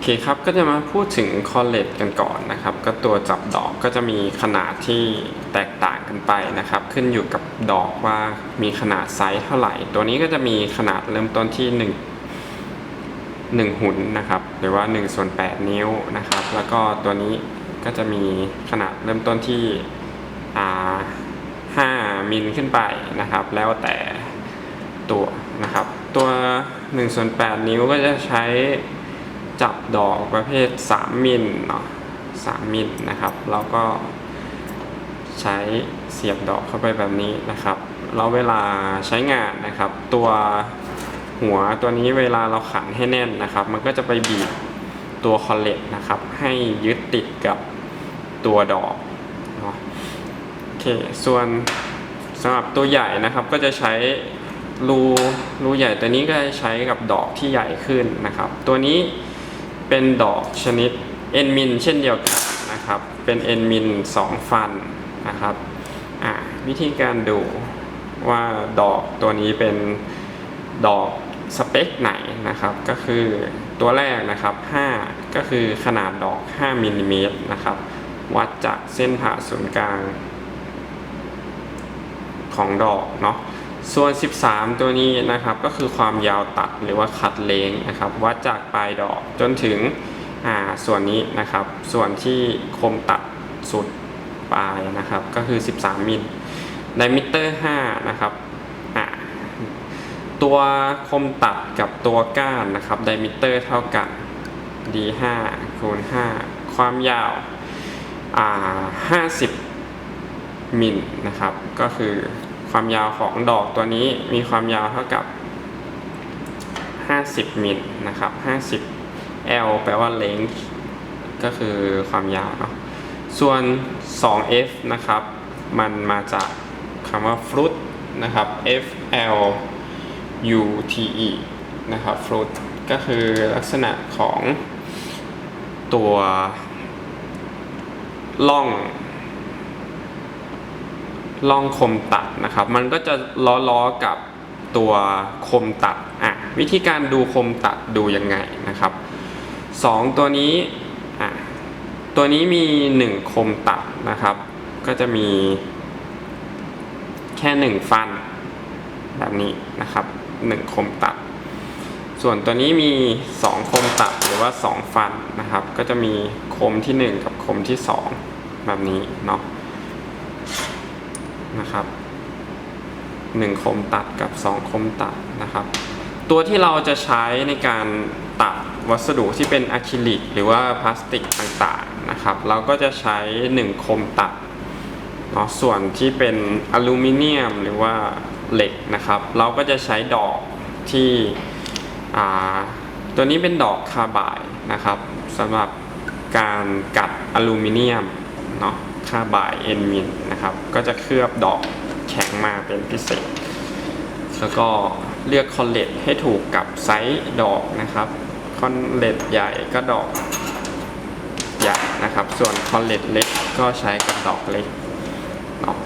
โอเคครับ ก็จะมาพูดถึงคอลเลจกันก่อนนะครับ ก็ตัวจับดอกก็จะมีขนาดที่แตกต่างกันไปนะครับ ขึ้นอยู่กับดอกว่ามีขนาดไซส์เท่าไหร่ ตัวนี้ก็จะมีขนาดเริ่มต้นที่1 1หุ่นนะครับ หรือว่า1ส่วน8นิ้วนะครับ แล้วก็ตัวนี้ก็จะมีขนาดเริ่มต้นที่อ่า5มิลขึ้นไปนะครับ แล้วแต่ตัวนะครับ ตัว1ส่วน8นิ้วก็จะใช้ จับดอกประเภท 3 มิลเนาะ3มิลนะครับ แล้วก็ใช้เสียบดอกเข้าไปแบบนี้นะครับ แล้วเวลาใช้งานนะครับ ตัวหัวตัวนี้เวลาเราขันให้แน่นนะครับ มันก็จะไปบีบตัวคอลเลตนะครับ ให้ยึดติดกับตัวดอกเนาะโอเค ส่วนสำหรับตัวใหญ่นะครับ ก็จะใช้รูรูใหญ่ตัวนี้ก็จะใช้กับดอกที่ใหญ่ขึ้นนะครับ ตัวนี้ เป็นดอกชนิดเอ็นมินเช่นเดียวกันนะครับ เป็นเอ็นมินสองฟันนะครับอ่าวิธีการดูว่าดอกตัวนี้เป็นดอกสเปคไหนนะครับ ก็คือตัวแรกนะครับ 5 ก็คือขนาดดอก 5มิลลิเมตรนะครับ วัดจากเส้นผ่าศูนย์กลางของดอกเนาะ ส่วน 13 ตัวนี้นะครับก็คือความยาวตัดหรือว่าคัดเลงนะครับวัดจากปลายดอกจนถึงอ่าส่วนนี้นะครับ ส่วนที่คมตัดสุดปลายนะครับ ก็คือ 13 มิลไดมิเตอร์5นะครับอ่าตัวคมตัดกับตัวก้านนะครับไดมิเตอร์เท่ากัน D5 คูณ 5 ความยาวอ่า50 มิลนะครับ ก็คือ ความยาวของดอกตัวนี้มีความยาวเท่ากับ 50มิลนะครับ50 L แปลว่า length ก็คือความยาวเนาะส่วน 2F นะครับ มันมาจากคำว่า fruit นะครับ F L U T E นะครับ fruit ก็คือลักษณะของตัวล่อง ล่องคมตัดนะครับ มันก็จะล้อๆกับตัวคมตัดอะวิธีการดูคมตัดดูยังไงนะครับสองตัวนี้อะตัวนี้มีหนึ่งคมตัดนะครับ ก็จะมีแค่หนึ่งฟันแบบนี้นะครับหนึ่งคมตัด ส่วนตัวนี้มีสองคมตัดหรือว่าสองฟันนะครับ ก็จะมีคมที่หนึ่งกับคมที่สองแบบนี้เนาะ นะครับหนึ่งคมตัดกับสองคมตัดนะครับ ตัวที่เราจะใช้ในการตัดวัสดุที่เป็นอะคริลิกหรือว่าพลาสติกต่างๆนะครับ เราก็จะใช้หนึ่งคมตัดเนาะส่วนที่เป็นอลูมิเนียมหรือว่าเหล็กนะครับ เราก็จะใช้ดอกที่อ่าตัวนี้เป็นดอกคาร์บายนะครับสำหรับการกัดอลูมิเนียมเนาะ ค่าบ่ายเอ็นมินนะครับ ก็จะเคลือบดอกแข็งมาเป็นพิเศษ แล้วก็เลือกคอนเลตให้ถูกกับไซส์ดอกนะครับ คอนเลตใหญ่ก็ดอกใหญ่นะครับ ส่วนคอนเลตเล็กก็ใช้กับดอกเล็กเนาะ